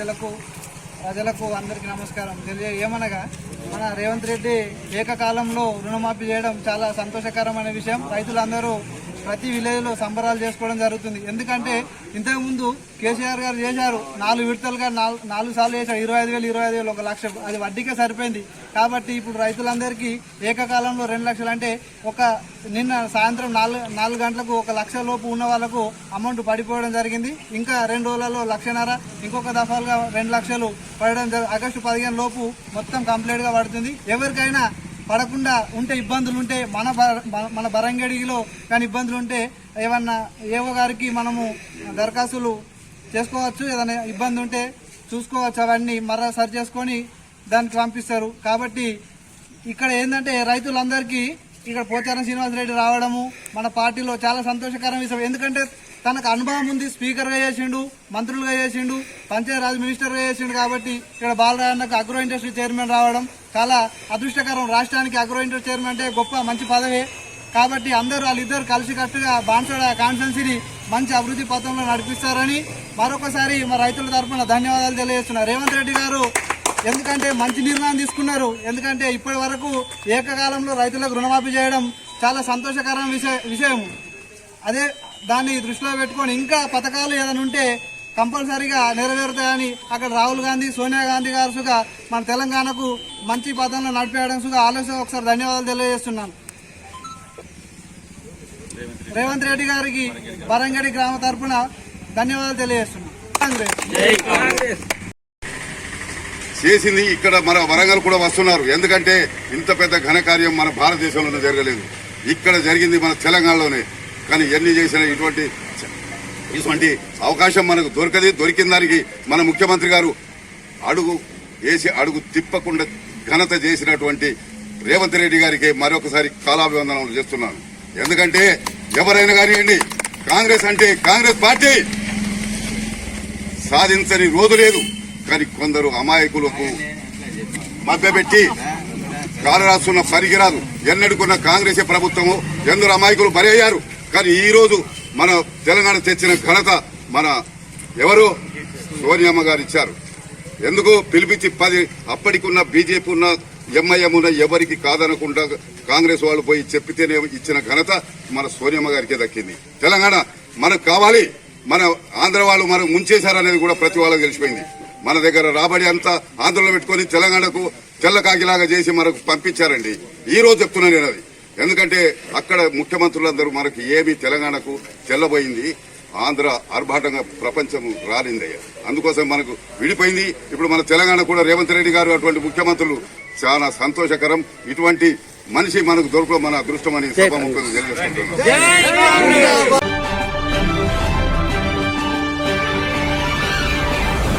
ప్రజలకు ప్రజలకు అందరికీ నమస్కారం. తెలియ ఏమనగా మన రేవంత్ రెడ్డి ఏకకాలంలో రుణమాఫీ చేయడం చాలా సంతోషకరమైన విషయం. రైతులందరూ ప్రతి విలేజ్లో సంబరాలు చేసుకోవడం జరుగుతుంది. ఎందుకంటే ఇంతకుముందు కేసీఆర్ గారు చేశారు. నాలుగు విడతలుగా నాలుగు నాలుగు సార్లు చేశారు. ఇరవై ఐదు వేలు ఇరవై ఐదు వేలు ఒక లక్ష అది వడ్డీకే సరిపోయింది. కాబట్టి ఇప్పుడు రైతులందరికీ ఏకకాలంలో రెండు లక్షలు అంటే ఒక నిన్న సాయంత్రం నాలుగు నాలుగు గంటలకు ఒక లక్ష లోపు ఉన్న వాళ్ళకు అమౌంట్ పడిపోవడం జరిగింది. ఇంకా రెండు రోజులలో లక్షన్నర ఇంకొక దఫాలుగా రెండు లక్షలు పడడం జరి- ఆగస్టు పదిహేను లోపు మొత్తం కంప్లీట్గా పడుతుంది. ఎవరికైనా పడకుండా ఉంటే ఇబ్బందులు ఉంటే మన మన- మన బరంగడిలో కానీ ఇబ్బందులు ఉంటే ఏమన్నా ఏవో గారికి మనము దరఖాస్తులు చేసుకోవచ్చు. ఏదైనా ఇబ్బంది ఉంటే చూసుకోవచ్చు. అవన్నీ మరలా సరి చేసుకొని దానికి పంపిస్తారు. కాబట్టి ఇక్కడ ఏంటంటే రైతులందరికీ ఇక్కడ పోచారం శ్రీనివాసరెడ్డి రావడము మన పార్టీలో చాలా సంతోషకరం విషయం. ఎందుకంటే తనకు అనుభవం ఉంది స్పీకర్గా చేసిండు మంత్రులుగా చేసిండు పంచాయతీరాజ్ మినిస్టర్గా చేసిండు కాబట్టి ఇక్కడ బాలరాజన్నకు అగ్రో ఇండస్ట్రీ చైర్మన్ రావడం చాలా అదృష్టకరం. రాష్ట్రానికి అగ్రో ఇండస్ట్రీ చైర్మన్ అంటే గొప్ప మంచి పదవి. కాబట్టి అందరూ వాళ్ళిద్దరు కలిసికట్టుగా బాన్సడ కాన్స్టెన్సీని మంచి అభివృద్ధి పథంలో నడిపిస్తారని మరొకసారి మా రైతుల తరఫున ధన్యవాదాలు తెలియజేస్తున్నారు రేవంత్ రెడ్డి గారు ఎందుకంటే మంచి నిర్ణయం తీసుకున్నారు ఎందుకంటే ఇప్పటి వరకు ఏకకాలంలో రైతులకు రుణమాఫీ చేయడం చాలా సంతోషకరమైన విషయ విషయం అదే దాన్ని దృష్టిలో పెట్టుకొని ఇంకా పథకాలు ఏదైనా ఉంటే కంపల్సరీగా నెరవేరుతాయని అక్కడ రాహుల్ గాంధీ సోనియా గాంధీ గారు సుగా మన తెలంగాణకు మంచి పథంలో నడిపేయడం సుగా ఆలోచన ఒకసారి ధన్యవాదాలు తెలియజేస్తున్నాను. రేవంత్ రెడ్డి గారికి బరంగడి గ్రామ తరఫున ధన్యవాదాలు తెలియజేస్తున్నాను. కాంగ్రెస్. చేసింది ఇక్కడ మన వరంగల్ కూడా వస్తున్నారు. ఎందుకంటే ఇంత పెద్ద ఘనకార్యం మన భారతదేశంలో జరగలేదు. ఇక్కడ జరిగింది మన తెలంగాణలోనే. కానీ ఎన్ని చేసిన ఇటువంటి ఇటువంటి అవకాశం మనకు దొరకది దొరికిన దానికి మన ముఖ్యమంత్రి గారు అడుగు వేసి అడుగు తిప్పకుండా ఘనత చేసినటువంటి రేవంత్ రెడ్డి గారికి మరొకసారి కాలాభివందనలు చేస్తున్నాను. ఎందుకంటే ఎవరైనా కానివ్వండి కాంగ్రెస్ అంటే కాంగ్రెస్ పార్టీ. సాధించని రోజు లేదు కానీ కొందరు అమాయకులకు మభ్యపెట్టి కాలు రాస్తున్న పనికిరాదు ఎన్నడుకున్న కాంగ్రెస్ ప్రభుత్వము ఎందరు అమాయకులు బరయ్యారు అయ్యారు. కానీ ఈరోజు మన తెలంగాణ తెచ్చిన ఘనత మన ఎవరు? సోనియమ్మ గారు ఇచ్చారు. ఎందుకు? పిలిపించి పది అప్పటికున్న బీజేపీ ఉన్న ఎంఐఎం ఉన్న ఎవరికి కాదనకుండా కాంగ్రెస్ వాళ్ళు పోయి చెప్పితేనే ఇచ్చిన ఘనత మన సోనియమ్మ గారికే దక్కింది. తెలంగాణ మనకు కావాలి. మన ఆంధ్ర వాళ్ళు మనం ముంచేశారనేది కూడా ప్రతి వాళ్ళకి తెలిసిపోయింది. మన దగ్గర రాబడి అంతా ఆంధ్రలో పెట్టుకొని తెలంగాణకు తెల్ల కాకిలాగా చేసి మనకు పంపించారండి. ఈ రోజు చెప్తున్నాను నేను అది. ఎందుకంటే అక్కడ ముఖ్యమంత్రులందరూ మనకి ఏమి తెలంగాణకు తెల్లబోయింది. ఆంధ్ర ఆర్భాటంగా ప్రపంచం రాలిందయ్య. అందుకోసం మనకు విడిపోయింది. ఇప్పుడు మన తెలంగాణ కూడా రేవంత్ రెడ్డి గారు అటువంటి ముఖ్యమంత్రులు చాలా సంతోషకరం. ఇటువంటి మనిషి మనకు దొరకడం మన అదృష్టం అని సభాముఖంగా తెలియజేసుకుంటున్నాం.